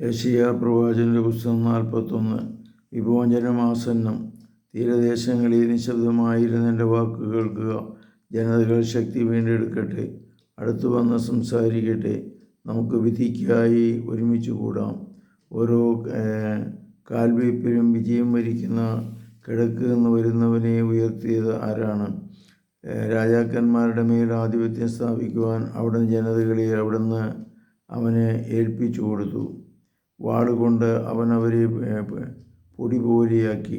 യശിയ പ്രവാചകന്റെ പുസ്തകം നാൽപ്പത്തൊന്ന്. വിഭോചനമാസന്നം തീരദേശങ്ങളിൽ നിശബ്ദമായിരുന്നെന്റെ വാക്ക് കേൾക്കുക. ജനതകൾ ശക്തി വീണ്ടെടുക്കട്ടെ. അടുത്തു വന്ന് സംസാരിക്കട്ടെ. നമുക്ക് വിധിക്കായി ഒരുമിച്ച് കൂടാം. ഓരോ കാൽവയ്പ്പിലും വിജയം വരിക്കുന്ന കിഴക്ക് നിന്ന് വരുന്നവനെ ഉയർത്തിയത് ആരാണ്? രാജാക്കന്മാരുടെ മേൽ ആധിപത്യം സ്ഥാപിക്കുവാൻ അവിടുന്ന് ജനതകളെ അവിടുന്ന് അവനെ ഏൽപ്പിച്ചു കൊടുത്തു. വാളുകൊണ്ട് അവൻ അവരെ പൊടി പോലെയാക്കി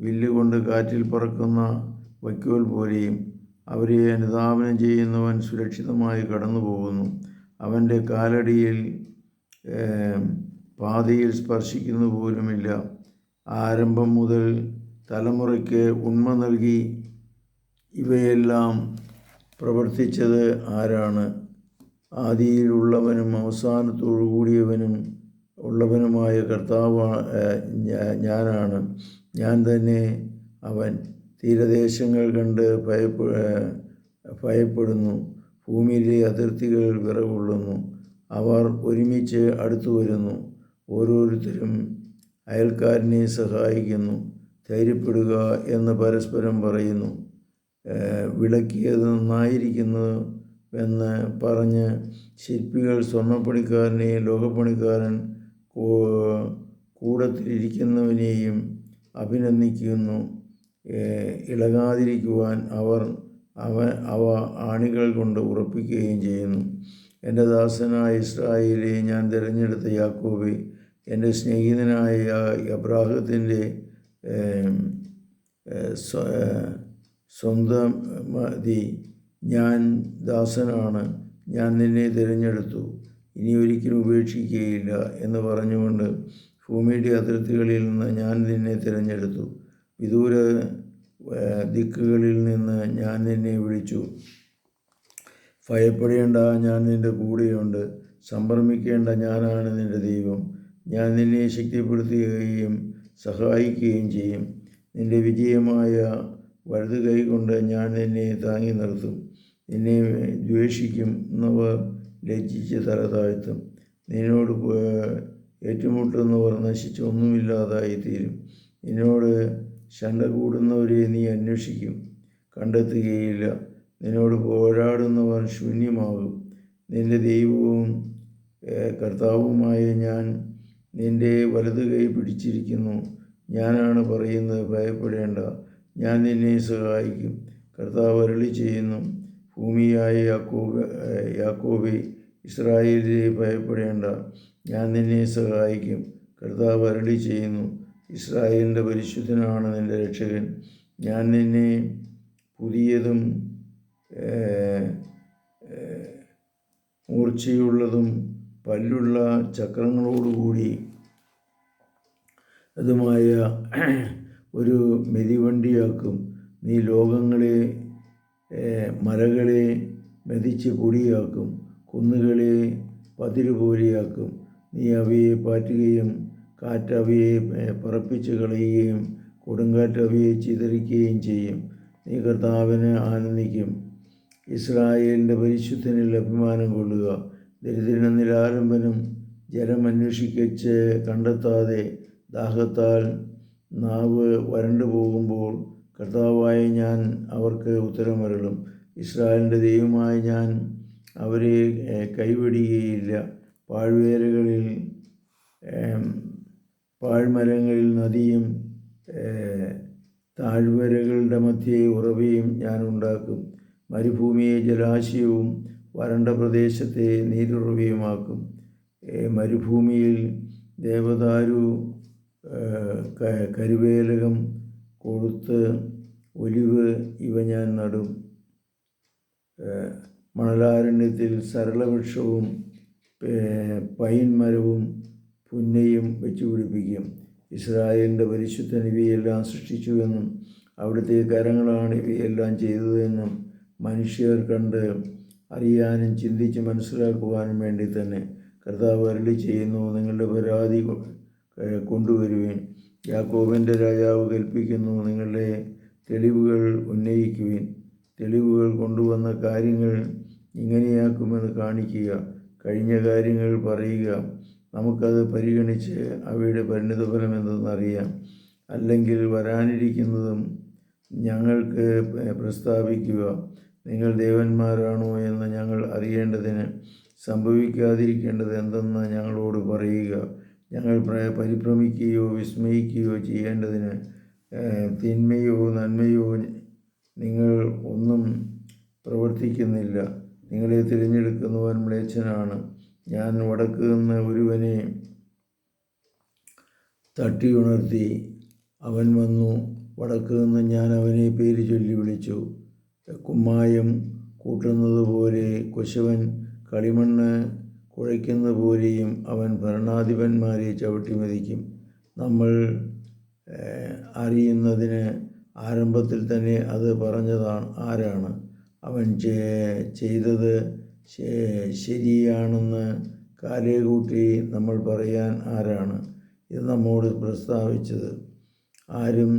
വില്ലുകൊണ്ട് കാറ്റിൽ പറക്കുന്ന വൈക്കോൽ പോലെയും അവരെ അനുധാപനം ചെയ്യുന്നവൻ സുരക്ഷിതമായി കടന്നു പോകുന്നു അവന്റെ കാലടിയിൽ പാതയിൽ സ്പർശിക്കുന്നു പോലുമില്ല. ആരംഭം മുതൽ തലമുറയ്ക്ക് ഉണ്മ നൽകി ഇവയെല്ലാം പ്രവർത്തിച്ചത് ആരാണ്? ആദിയിലുള്ളവനും അവസാനത്തോടു കൂടിയവനും ഉള്ളവനുമായ കർത്താവ് ഞാനാണ്. ഞാൻ തന്നെ അവൻ. തീരദേശങ്ങൾ കണ്ട് ഭയപ്പെ ഭയപ്പെടുന്നു. ഭൂമിയിലെ അതിർത്തികൾ വിറകൊള്ളുന്നു. അവർ ഒരുമിച്ച് അടുത്തു വരുന്നു. ഓരോരുത്തരും അയൽക്കാരനെ സഹായിക്കുന്നു. ധൈര്യപ്പെടുക എന്ന് പരസ്പരം പറയുന്നു. വിളക്കിയത് നന്നായിരിക്കുന്നു എന്ന് പറഞ്ഞ് ശില്പികൾ സ്വർണപ്പണിക്കാരനെയും ലോകപ്പണിക്കാരൻ കൂടത്തിലിരിക്കുന്നവനെയും അഭിനന്ദിക്കുന്നു. ഇളകാതിരിക്കുവാൻ അവർ അവ അവ ആണികൾ കൊണ്ട് ഉറപ്പിക്കുകയും ചെയ്യുന്നു. എന്റെ ദാസനായ ഇസ്രായേലെ ഞാൻ തിരഞ്ഞെടുത്ത യാക്കോബെ എന്റെ സ്നേഹിതനായ അബ്രാഹത്തിന്റെ സ്വന്തം മതി. ഞാൻ ദാസനാണ്. ഞാൻ നിന്നെ തിരഞ്ഞെടുത്തു. ഇനി ഒരിക്കലും ഉപേക്ഷിക്കുകയില്ല എന്ന് പറഞ്ഞുകൊണ്ട് ഭൂമിയുടെ അതിർത്തികളിൽ നിന്ന് ഞാൻ നിന്നെ തിരഞ്ഞെടുത്തു. വിദൂര ദിക്കുകളിൽ നിന്ന് ഞാൻ നിന്നെ വിളിച്ചു. ഭയപ്പെടേണ്ട ഞാൻ നിന്റെ കൂടെയുണ്ട്. സംഭ്രമിക്കേണ്ട ഞാനാണ് നിന്റെ ദൈവം. ഞാൻ നിന്നെ ശക്തിപ്പെടുത്തുകയും സഹായിക്കുകയും ചെയ്യും. നിന്റെ വിജയമായ വലതു കൈ കൊണ്ട് ഞാൻ നിന്നെ താങ്ങി നിർത്തും. നിന്നെ ദ്വേഷിക്കും. ദ്വേഷിക്കുന്നവർ ലജ്ജിച്ച് തല താഴ്ത്തും നിന്നോട് ഏറ്റുമുട്ടുന്നവർ നശിച്ച് ഒന്നുമില്ലാതായിത്തീരും നിന്നോട് ശണ്ട കൂടുന്നവരെ നീ അന്വേഷിക്കും. കണ്ടെത്തുകയില്ല. നിന്നോട് പോരാടുന്നവർ ശൂന്യമാകും. നിന്റെ ദൈവവും കർത്താവുമായ ഞാൻ നിന്റെ വലതു കൈ പിടിച്ചിരിക്കുന്നു. ഞാനാണ് പറയുന്നത്. ഭയപ്പെടേണ്ട. ഞാൻ നിന്നെ സഹായിക്കും. കർത്താവ് അരളി ചെയ്യുന്നു ഭൂമിയായ യാക്കോബ് യാക്കോബി യാക്കോബെ ഭയപ്പെടേണ്ട. ഞാൻ നിന്നെ സഹായിക്കും. കർത്താവ് അരളി ചെയ്യുന്നു. ഇസ്രായേലിന്റെ പരിശുദ്ധനാണ് നിന്റെ രക്ഷകൻ. ഞാൻ നിന്നെ പുതിയതും മൂർച്ചയുള്ളതും പല്ലുള്ള ചക്രങ്ങളോടുകൂടി അതുമായ ഒരു മെതിവണ്ടിയാക്കും. നീ ലോകങ്ങളെ മലകളെ മെതിച്ച് പൊടിയാക്കും കുന്നുകളെ പതിര് പോലെയാക്കും. നീ അവയെ പാറ്റുകയും കാറ്റ് അവയെ ഏർ, പറപ്പിച്ച് കളയുകയും കൊടുങ്കാറ്റ് അവയെ ചിതറിക്കുകയും ചെയ്യും. നീ കർത്താവിന് ആനന്ദിക്കും. ഇസ്രായേലിന്റെ പരിശുദ്ധനിൽ അഭിമാനം കൊള്ളുക. ദരിദ്രന നിരാലംബനും ജലം അന്വേഷിക്കച്ച് കണ്ടെത്താതെ ദാഹത്താൽ നാവ് വരണ്ടു പോകുമ്പോൾ കർത്താവായ ഞാൻ അവർക്ക് ഉത്തരമരുളും. ഇസ്രായേലിന്റെ ദൈവമായി ഞാൻ അവരെ കൈവിടുകയില്ല. പാഴ്വേലകളിൽ പാഴ്മരങ്ങളിൽ നദിയും താഴ്വരകളുടെ മധ്യേ ഉറവയും ഞാൻ ഉണ്ടാക്കും. മരുഭൂമിയെ ജലാശയവും വരണ്ട പ്രദേശത്തെ നീരുറവയുമാക്കും. മരുഭൂമിയിൽ ദേവദാരു കരുവേലകം കൊളുത്ത് ഒലിവ് ഇവ ഞാൻ നടും. മണലാരണ്യത്തിൽ സരളവൃക്ഷവും പൈൻ മരവും പുന്നയും വെച്ചു പിടിപ്പിക്കും. ഇസ്രായേലിന്റെ പരിശുദ്ധൻ ഇവയെല്ലാം സൃഷ്ടിച്ചുവെന്നും അവിടുത്തെ കരങ്ങളാണ് ഇവയെല്ലാം ചെയ്തതെന്നും മനുഷ്യർ കണ്ട് അറിയാനും ചിന്തിച്ച് മനസ്സിലാക്കുവാനും വേണ്ടി തന്നെ കർത്താവ് അരളി ചെയ്യുന്നു നിങ്ങളുടെ പരാതി കൊണ്ടുവരുവേൻ. യാക്കോബിന്റെ രാജാവ് കൽപ്പിക്കുന്നു നിങ്ങളുടെ തെളിവുകൾ ഉന്നയിക്കുവിൻ. തെളിവുകൾ കൊണ്ടുവന്ന കാര്യങ്ങൾ ഇങ്ങനെയാക്കുമെന്ന് കാണിക്കുക. കഴിഞ്ഞ കാര്യങ്ങൾ പറയുക. നമുക്കത് പരിഗണിച്ച് അവയുടെ പരിണിതഫലം എന്തെന്നറിയാം. അല്ലെങ്കിൽ വരാനിരിക്കുന്നതും ഞങ്ങൾക്ക് പ്രസ്താവിക്കുക. നിങ്ങൾ ദേവന്മാരാണോ എന്ന് ഞങ്ങൾ അറിയേണ്ടതിന് സംഭവിക്കാതിരിക്കേണ്ടത് എന്തെന്ന് ഞങ്ങളോട് പറയുക. ഞങ്ങൾ പ്ര- പരിഭ്രമിക്കുകയോ വിസ്മയിക്കുകയോ ചെയ്യേണ്ടതിന് തിന്മയോ നന്മയോ നിങ്ങൾ ഒന്നും പ്രവർത്തിക്കുന്നില്ല. നിങ്ങളെ തിരഞ്ഞെടുക്കുന്നവൻ മ്ലേച്ഛനാണ്. ഞാൻ വടക്ക് നിന്ന് ഒരുവനെ തട്ടിയുണർത്തി. അവൻ വന്നു. വടക്ക് നിന്ന് ഞാൻ അവനെ പേര് ചൊല്ലി വിളിച്ചു. കുമ്മായം കൂട്ടുന്നത് പോലെ കുശവൻ കളിമണ്ണ് കുഴയ്ക്കുന്ന പോലെയും അവൻ ഭരണാധിപന്മാരെ ചവിട്ടി മതിക്കും. നമ്മൾ അറിയുന്നതിന് ആരംഭത്തിൽ തന്നെ അത് പറഞ്ഞതാണ് ആരാണ്? അവൻ ചെയ്തത് ശരിയാണെന്ന് കാലേകൂട്ടി നമ്മൾ പറയാൻ ആരാണ്? ഇത് നമ്മോട് പ്രസ്താവിച്ചത്. ആരും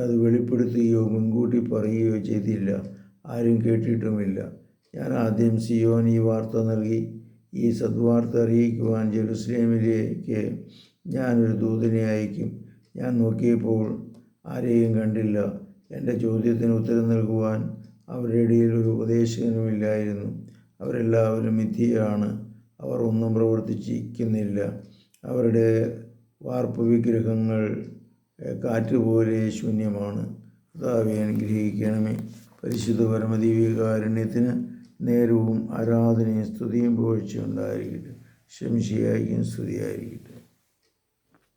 അത് വെളിപ്പെടുത്തുകയോ മുൻകൂട്ടി പറയുകയോ ചെയ്തില്ല. ആരും കേട്ടിട്ടുമില്ല. ഞാൻ ആദ്യം സിയോൻ ഈ വാർത്ത നൽകി. ഈ സദ്വാർത്ത അറിയിക്കുവാൻ ജെറുസലേമിലേക്ക് ഞാനൊരു ദൂതനെ അയക്കും. ഞാൻ നോക്കിയപ്പോൾ ആരെയും കണ്ടില്ല. എന്റെ ചോദ്യത്തിന് ഉത്തരം നൽകുവാൻ അവരുടെ ഇടയിൽ ഒരു ഉപദേശകനുമില്ലായിരുന്നു. അവരെല്ലാവരും മിഥ്യയാണ്. അവർ ഒന്നും പ്രവർത്തിച്ചിരിക്കുന്നില്ല. അവരുടെ വാർപ്പ് വിഗ്രഹങ്ങൾ കാറ്റുപോലെ ശൂന്യമാണ്. കർത്താവെ അനുഗ്രഹിക്കണമേ. പരിശുദ്ധ പരമദീവികാരുണ്യത്തിന് നേരവും ആരാധനയും സ്തുതിയും പോഴ്ച ഉണ്ടായിരിക്കട്ടെ. ശംശിയായിരിക്കും സ്തുതിയായിരിക്കട്ടെ.